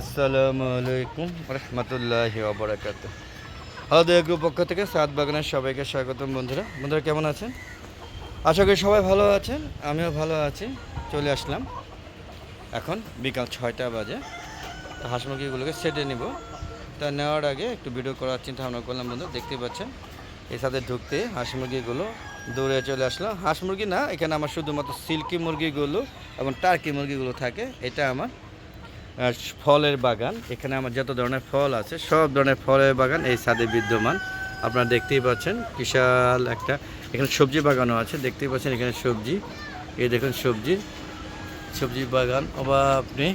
আসসালামু আলাইকুম রহমতুল্লাহ ওবরাকাত গ্রুপ পক্ষ থেকে সাত বাগানের সবাইকে স্বাগতম বন্ধুরা। বন্ধুরা কেমন আছেন? আশা করি সবাই ভালো আছেন, আমিও ভালো আছি। চলে আসলাম। এখন বিকাল ছয়টা বাজে। হাঁস মুরগিগুলোকে সেটে নিব। তা নেওয়ার আগে একটু ভিডিও করার চিন্তা ভাবনা করলাম বন্ধু দেখতে পাচ্ছেন। এর সাথে ঢুকতে হাঁস মুরগিগুলো দৌড়ে চলে আসলো হাঁস মুরগি না, এখানে আমার শুধুমাত্র সিল্কি মুরগিগুলো এবং টার্কি মুরগিগুলো থাকে, এটা আমার ফলের বাগান, এখানে আমার যত ধরনের ফল আছে, সব ধরনের ফলের বাগান এই ছাদে বিদ্যমান। আপনারা দেখতেই পাচ্ছেন, বিশাল একটা, এখানে সবজি বাগানও আছে, দেখতেই পাচ্ছেন এখানে সবজি। এই দেখুন সবজি সবজি বাগান অবা আপনি।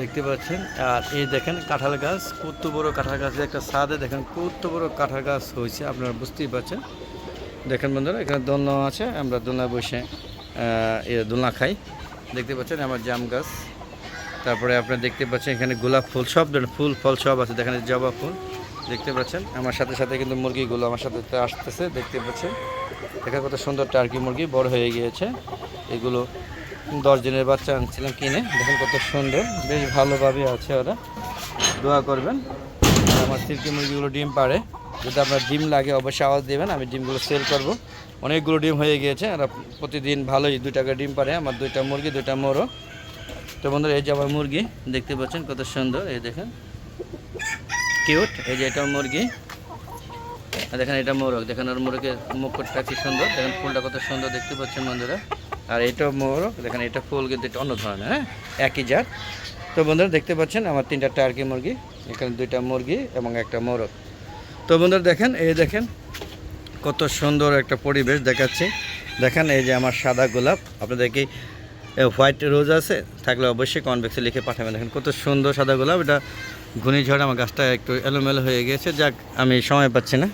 দেখতে পাচ্ছেন, আর এই দেখেন কাঁঠাল গাছ, কত বড় কাঁঠাল গাছের একটা ছাদে দেখেন কত বড় কাঁঠাল গাছ হয়েছে, আপনারা বুঝতেই পারছেন দেখেন বন্ধুরা, এখানে দোলনা আছে, আমরা দোলনা বসে দোলনা খাই। দেখতে পাচ্ছেন আমার জাম গাছ। তারপরে আপনারা দেখতে পাচ্ছেন এখানে গোলাপ ফুল, সব ধরনের ফুল, ফল সব আছে। দেখেন জবা ফুল, দেখতে পাচ্ছেন? আমার সাথে সাথে কিন্তু মুরগিগুলো আমার সাথে আসতেছে, দেখতে পাচ্ছেন? দেখেন কত সুন্দর টার্কি মুরগি, বড় হয়ে গিয়েছে। এগুলো দশ দিনের বাচ্চা আনছিলাম কিনে। দেখেন কত সুন্দর, বেশ ভালোভাবে আছে ওরা। দোয়া করবেন। আমার সিল্কি মুরগিগুলো ডিম পাড়ে। যদি আপনার ডিম লাগে, অবশ্যই আওয়াজ দেবেন, আমি ডিমগুলো সেল করব। অনেকগুলো ডিম হয়ে গিয়েছে, আর প্রতিদিন ভালোই দুই টাকা ডিম পারে আমার দুইটা মুরগি, দুইটা মোরও তো বন্ধুরা, এই যে আমার মুরগি, দেখতে পাচ্ছেন কত সুন্দর, এই দেখেন। কিউট, এই যে এটা মুরগি। আর দেখেন, এটা মোরগ, দেখেন ওর মোরগের মুকুটটা কি সুন্দর, দেখেন ফুলটা কত সুন্দর দেখতে পাচ্ছেন বন্ধুরা। আর এটা মোরগ, দেখেন, এটা ফুল কিন্তু এটা অন্য ধরনের হ্যাঁ একই জাত। তো বন্ধুরা, দেখতে পাচ্ছেন আমার তিনটা টার্কি মুরগি, এখানে দুইটা মুরগি এবং একটা মোরগ। তো বন্ধুরা, দেখেন, এই দেখেন কত সুন্দর একটা পরিবেশ দেখাচ্ছে। দেখেন, এই যে আমার সাদা গোলাপ, আপনাদেরকে হোয়াইট রোজ আছে, থাকলে অবশ্যই কনভেক্সে লিখে পাঠাবেন। দেখেন কত সুন্দর সাদা গোলাপ, এটা ঘূর্ণিঝড়, আমার গাছটা একটু এলোমেলো হয়ে গেছে যাক, আমি সময় পাচ্ছি না।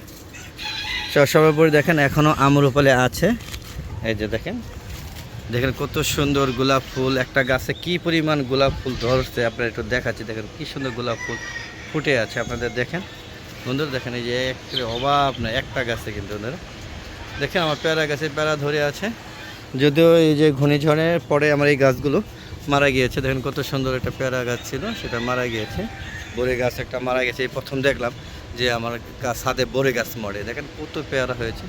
সর্বোপরি দেখেন এখনও আমরুপালে আছে। এই যে দেখেন দেখেন কত সুন্দর গোলাপ ফুল, একটা গাছে কি পরিমাণ গোলাপ ফুল ধরছে, আপনারা একটু দেখাচ্ছি, দেখেন কি সুন্দর গোলাপ ফুল ফুটে আছে, আপনাদের দেখেন। বন্ধুরা, দেখেন এই যে একেবারে অভাব না একটা গাছে কিন্তু, বন্ধুরা। দেখেন আমার পেয়ারা গাছে পেয়ারা ধরে আছে। যদিও এই যে ঘূর্ণিঝড়ের পরে আমার এই গাছগুলো মারা গিয়েছে, দেখেন কত সুন্দর একটা পেয়ারা গাছ ছিল, সেটা মারা গিয়েছে। বড়ে গাছ একটা মারা গেছে, এই প্রথম দেখলাম যে আমার গাছ ছাদে বড়ে গাছ মরে। দেখেন কত পেয়ারা হয়েছে।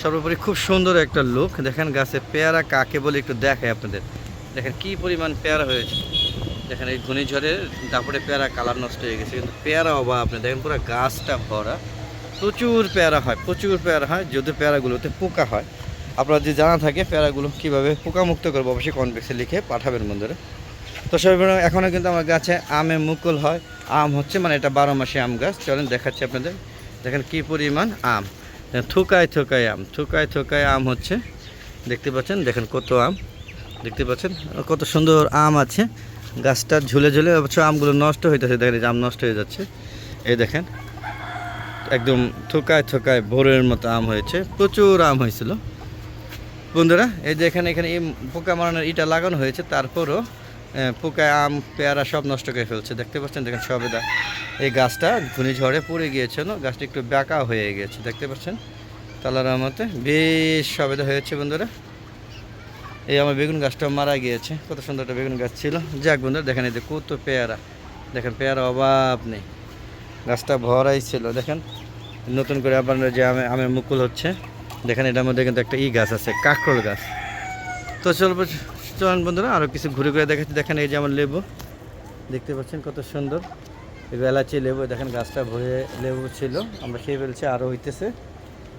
সর্বোপরি খুব সুন্দর একটা লুক দেখেন গাছে পেয়ারা কাকে বলে একটু দেখায় আপনাদের। দেখেন কি পরিমাণ পেয়ারা হয়েছে। দেখেন এই ঘূর্ণিঝড়ের তারপরে পেয়ারা কালার নষ্ট হয়ে গেছে, কিন্তু পেয়ারা অভাব আপনি দেখেন পুরো গাছটা ভরা। প্রচুর পেয়ারা হয়, প্রচুর পেয়ারা হয় যদি পেয়ারাগুলোতে পোকা হয়। আপনার যদি জানা থাকে পেয়ারাগুলো কীভাবে পোকামুক্ত করব, অবশ্যই কনভেক্সে লিখে পাঠাবেন বন্ধুরা। তো সর্বোপরি এখনও কিন্তু আমার গাছে আমে মুকুল হয়। আম হচ্ছে মানে এটা বারো মাসে আম গাছ। চলেন দেখাচ্ছি আপনাদের। দেখেন কি পরিমাণ আম। থুকায় থুকায় আম, থুকায় থুকায় আম হচ্ছে। দেখতে পাচ্ছেন? দেখেন কত আম। দেখতে পাচ্ছেন? কত সুন্দর আম আছে। গাছটা ঝুলে ঝুলে অবশ্য আমগুলো নষ্ট হইতেছে। দেখেন আম নষ্ট হয়ে যাচ্ছে। এই দেখেন, একদম থোকায় থোকায় ভোরের মতো আম হয়েছে। প্রচুর আম হয়েছিল। বন্ধুরা, এই যে এখানে এখানে এই পোকা মারানোর ইটা লাগানো হয়েছে, তারপরও পোকায় আম, পেয়ারা সব নষ্ট করে ফেলছে। দেখতে পাচ্ছেন, দেখেন সবেদা এই গাছটা ঘূর্ণিঝড়ে পড়ে গিয়েছিল গাছটা একটু বেঁকা হয়ে গিয়েছে, দেখতে পাচ্ছেন? তালার রহমতে বেশ সবেদা হয়েছে বন্ধুরা। এই আমার বেগুন গাছটা মারা গিয়েছে, কত সুন্দর একটা বেগুন গাছ ছিল। যাক বন্ধুরা, দেখেন এই যে কত পেয়ারা। দেখেন, পেয়ারা অভাব নেই। গাছটা ভরাই ছিল, দেখেন? নতুন করে আবার যে আমে, আমের মুকুল হচ্ছে। দেখেন এটার মধ্যে কিন্তু একটা ই গাছ আছে কাঁকরোল গাছ। তো চলবো চলুন বন্ধুরা আরও কিছু ঘুরে ঘুরে দেখাচ্ছি। দেখেন এই যে আমার লেবু, দেখতে পাচ্ছেন কত সুন্দর। এই এলাচি লেবু, দেখেন গাছটা ভরে লেবু ছিল। আমরা খেয়ে ফেলছি আরও হইতেছে।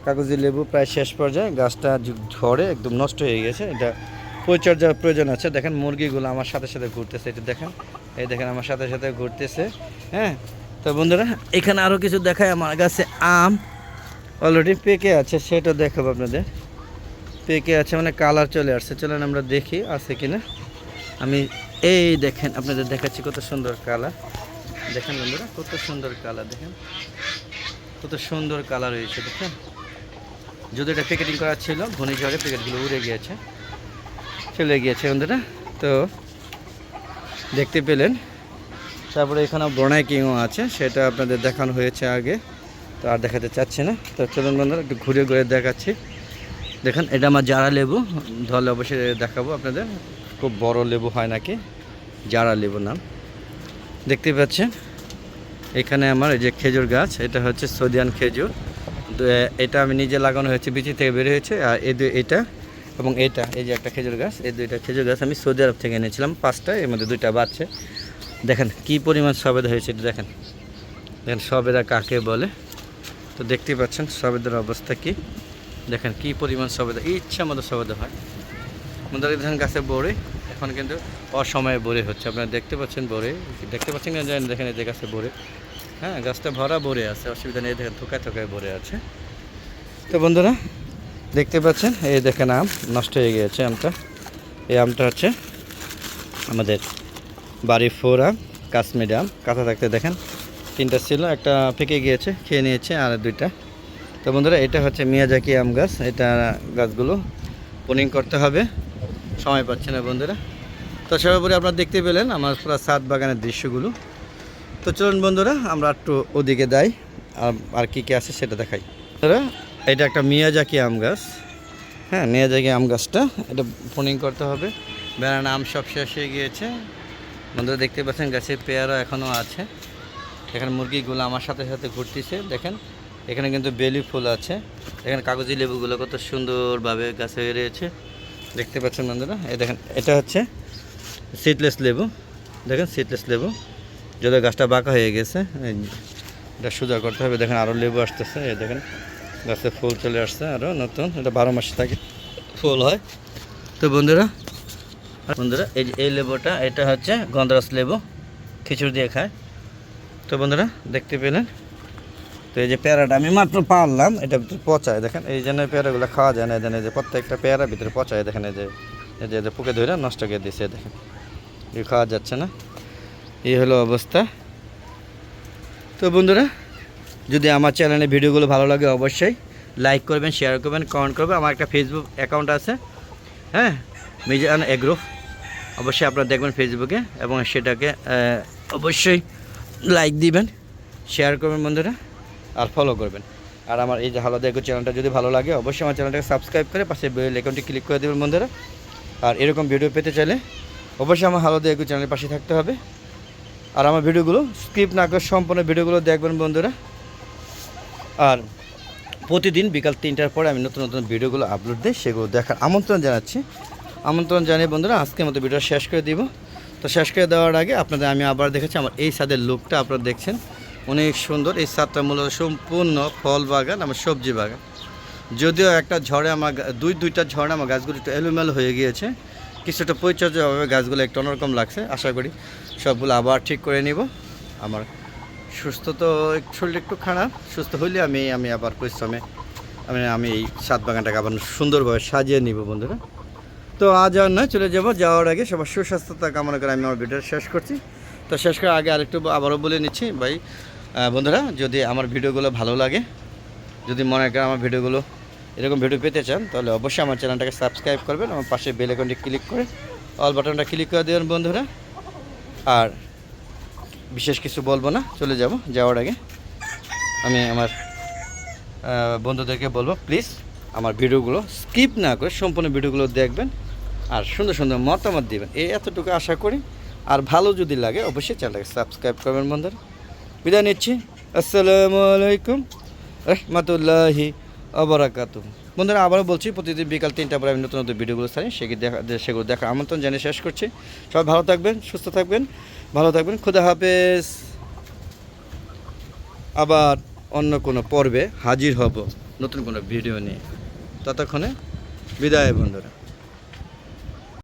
কাগজি লেবু প্রায় শেষ পর্যায়ে, গাছটা ঝ- ঝড়ে একদম নষ্ট হয়ে গেছে। এটা পরিচর্যার প্রয়োজন আছে। দেখেন মুরগিগুলো আমার সাথে সাথে ঘুরতেছে এটা দেখেন। এই দেখেন আমার সাথে সাথে ঘুরতেছে হ্যাঁ। তো বন্ধুরা, এখানে আরও কিছু দেখায় আমার কাছে আম। অলরেডি পেকে আছে, সেটা দেখাবো আপনাদের। পেকে আছে মানে কালার চলে আসছে। চলেন আমরা দেখি আছে কিনা। আমি এই দেখেন, আপনাদের দেখাচ্ছি কত সুন্দর কালার। দেখেন বন্ধুরা, কত সুন্দর কালার, দেখেন। কত সুন্দর কালার হয়েছে, দেখেন। যদি এটা প্যাকেটিং করা ছিল ঘূর্ণিঝড়ে প্যাকেটগুলো উড়ে গিয়েছে, চলে গিয়েছে বন্ধুরা। তো দেখতে পেলেন। তারপরে এখানে বনাই কিংও আছে, সেটা আপনাদের দেখানো হয়েছে আগে। তো আর দেখাতে চাচ্ছি না। তো চলুন বন্ধুরা, একটু ঘুরে ঘুরে দেখাচ্ছি। দেখেন, এটা আমার জারা লেবু। ধরলে অবশ্যই দেখাবো আপনাদের। খুব বড় লেবু হয় নাকি? জারা লেবু নাম। দেখতে পাচ্ছেন? এখানে আমার এই যে খেজুর গাছ, এটা হচ্ছে সদিয়ান খেজুর। এটা আমি নিজে লাগানো হয়েছে, বিচি থেকে বের হয়েছে। আর এই এটা এবং এটা, এই যে একটা খেজুর গাছ, এই দুইটা খেজুর গাছ আমি সৌদি আরব থেকে এনেছিলাম। পাঁচটা, এর মধ্যে দুইটা বাচ্চা দেখেন, কি পরিমাণ সবেদা হয়েছে, এটা দেখেন। দেখেন, সবেদা কাকে বলে? তো দেখতেই পাচ্ছেন সবেদার অবস্থা কি। দেখেন কি পরিমাণ সবেদা। ইচ্ছা মতো সবেদা হয়। আমাদের দেখেন গাছে বড়ে, এখন কিন্তু অসময়ে বড়ে হচ্ছে। আপনারা দেখতে পাচ্ছেন বড়ে। দেখতে পাচ্ছেন না জানেন দেখেন এদের গাছে বড়ে। হ্যাঁ গাছটা ভরা বড়ে আছে, অসুবিধা নেই, দেখেন থোকায় থোকায় ভরে আছে। তো বন্ধুরা, দেখতে পাচ্ছেন, এই দেখেন আম, নষ্ট হয়ে গিয়েছে আমটা। এই আমটা হচ্ছে আমাদের বাড়ি ফোর আম কাশ্মীর আম। কাঁচা থাকতে দেখেন তিনটা ছিল, একটা পেকে গিয়েছে, খেয়ে নিয়েছে, আর দুইটা। তো বন্ধুরা, এটা হচ্ছে মিয়াজাকি আম গাছ। এটা গাছগুলো পোনিং করতে হবে। সময় পাচ্ছে না বন্ধুরা। তো সর্বোপরি আপনারা দেখতে পেলেন আমার পুরো সাত বাগানের দৃশ্যগুলো। তো চলুন বন্ধুরা, আমরা একটু ওদিকে যাই, আর কী কী আছে সেটা দেখাই। বন্ধুরা, এটা একটা মিয়াজাকি আম গাছ। হ্যাঁ মিয়াজাকি আম গাছটা, এটা পোনিং করতে হবে। বেড়ানো আম সব শেষ হয়ে গিয়েছে। বন্ধুরা, দেখতে পাচ্ছেন গাছের পেয়ারা এখনও আছে। এখানে মুরগিগুলো আমার সাথে সাথে ঘুরতেছে, দেখেন। এখানে কিন্তু বেলি ফুল আছে। এখানে কাগজি লেবুগুলো কত সুন্দরভাবে গাছে রয়েছে দেখতে পাচ্ছেন বন্ধুরা, এই দেখেন, এটা হচ্ছে সিডলেস লেবু। দেখেন সিডলেস লেবু। যদি গাছটা বাঁকা হয়ে গেছে এটা সোজা করতে হবে। দেখেন, আরও লেবু আসতেছে, এই দেখেন, গাছে ফুল চলে আসছে আরও নতুন, এটা বারো মাসে থাকে, ফুল হয়। তো বন্ধুরা বন্ধুরা, এই এই লেবুটা, এটা হচ্ছে গন্ধরাস লেবু, খিচুড়ি দিয়ে খায়। তো বন্ধুরা, দেখতে পেলেন? তো এই যে পেয়ারাটা আমি মাত্র পারলাম, এটা ভিতরে পচায়, দেখেন। এই জন্য পেয়ারাগুলো খাওয়া যায় না, এই জন্য যে প্রত্যেকটা পেয়ারা ভিতরে পচায়, দেখেন এই যে এই যে পুকে ধরে নষ্ট করে দিয়েছে দেখেন। এই খাওয়া যাচ্ছে না। এই হলো অবস্থা। তো বন্ধুরা, যদি আমার চ্যানেলে ভিডিওগুলো ভালো লাগে, অবশ্যই লাইক করবেন শেয়ার করবেন কমেন্ট করবেন। আমার একটা ফেসবুক অ্যাকাউন্ট আছে হ্যাঁ? মিজান এগ্রো অবশ্যই আপনারা দেখবেন ফেসবুকে এবং সেটাকে অবশ্যই লাইক দিবেন শেয়ার করবেন বন্ধুরা, আর ফলো করবেন। আর আমার এই যে হালো দেখো চ্যানেলটা যদি ভালো লাগে, অবশ্যই আমার চ্যানেলটাকে সাবস্ক্রাইব করে পাশে বেল আইকনটি ক্লিক করে দেবেন বন্ধুরা। আর এরকম ভিডিও পেতে চাইলে অবশ্যই আমার হালো দেখো চ্যানেলের পাশে থাকতে হবে। আর আমার ভিডিওগুলো স্কিপ না করে সম্পূর্ণ ভিডিওগুলো দেখবেন বন্ধুরা। আর প্রতিদিন বিকাল তিনটার পরে আমি নতুন নতুন ভিডিওগুলো আপলোড দিই, সেগুলো দেখার আমন্ত্রণ জানাচ্ছি। আমন্ত্রণ জানিয়ে বন্ধুরা, আজকের মতো ভিডিও শেষ করে দিব। তো শেষ করে দেওয়ার আগে আপনাদের আমি আবার দেখেছি আমার এই ছাদের লুকটা আপনারা দেখছেন। অনেক সুন্দর। এই ছাদটা মূলত সম্পূর্ণ ফল বাগান আমার সবজি বাগান। যদিও একটা ঝড়ে আমার দুই, দুইটা ঝড়ে আমার গাছগুলো একটু এলোমেলো হয়ে গিয়েছে। কিছুটা পরিচর্যা হবে গাছগুলো একটু অন্যরকম লাগছে। আশা করি সবগুলো আবার ঠিক করে নিব। আমার সুস্থ তো শরীর একটু খারাপ। সুস্থ হইলে আমি আমি আবার পরিশ্রমে আমি আমি এই সাত বাগানটাকে আবার সুন্দরভাবে সাজিয়ে নিব বন্ধুরা। তো আজ আর নয়, চলে যাব যাওয়ার আগে সবার সুস্বাস্থ্যতা কামনা করে আমি আমার ভিডিও শেষ করছি। তো শেষ করার আগে আরেকটু আবারও বলে নিচ্ছি, ভাই বন্ধুরা, যদি আমার ভিডিওগুলো ভালো লাগে, যদি মনে করেন আমার ভিডিওগুলো এরকম ভিডিও পেতে চান, তাহলে অবশ্যই আমার চ্যানেলটাকে সাবস্ক্রাইব করবেন, আমার পাশে বেল আইকনটি ক্লিক করে অল বাটনটা ক্লিক করে দেবেন, বন্ধুরা। আর বিশেষ কিছু বলব না, চলে যাব যাওয়ার আগে। আমি আমার বন্ধুদেরকে বলব প্লিজ আমার ভিডিওগুলো স্কিপ না করে সম্পূর্ণ ভিডিওগুলো দেখবেন। আর সুন্দর সুন্দর মতামত দিবেন। এই এতটুকু আশা করি। আর ভালো যদি লাগে, অবশ্যই চ্যানেলটাকে সাবস্ক্রাইব করবেন বন্ধুরা। বিদায় নিচ্ছি। আসসালামু আলাইকুম রহমতুল্লাহি আবরাকাতু বন্ধুরা, আবারও বলছি, প্রতিদিন বিকাল তিনটা পরে আমি নতুন নতুন ভিডিওগুলো ছাড়ি, সেগুলো দেখা সেগুলো দেখার আমন্ত্রণ জানিয়ে শেষ করছি। সবাই ভালো থাকবেন, সুস্থ থাকবেন, ভালো থাকবেন। খুদা হাফেজ। আবার অন্য কোনো পর্বে হাজির হব নতুন কোনো ভিডিও নিয়ে। ততক্ষণে বিদায় বন্ধুরা।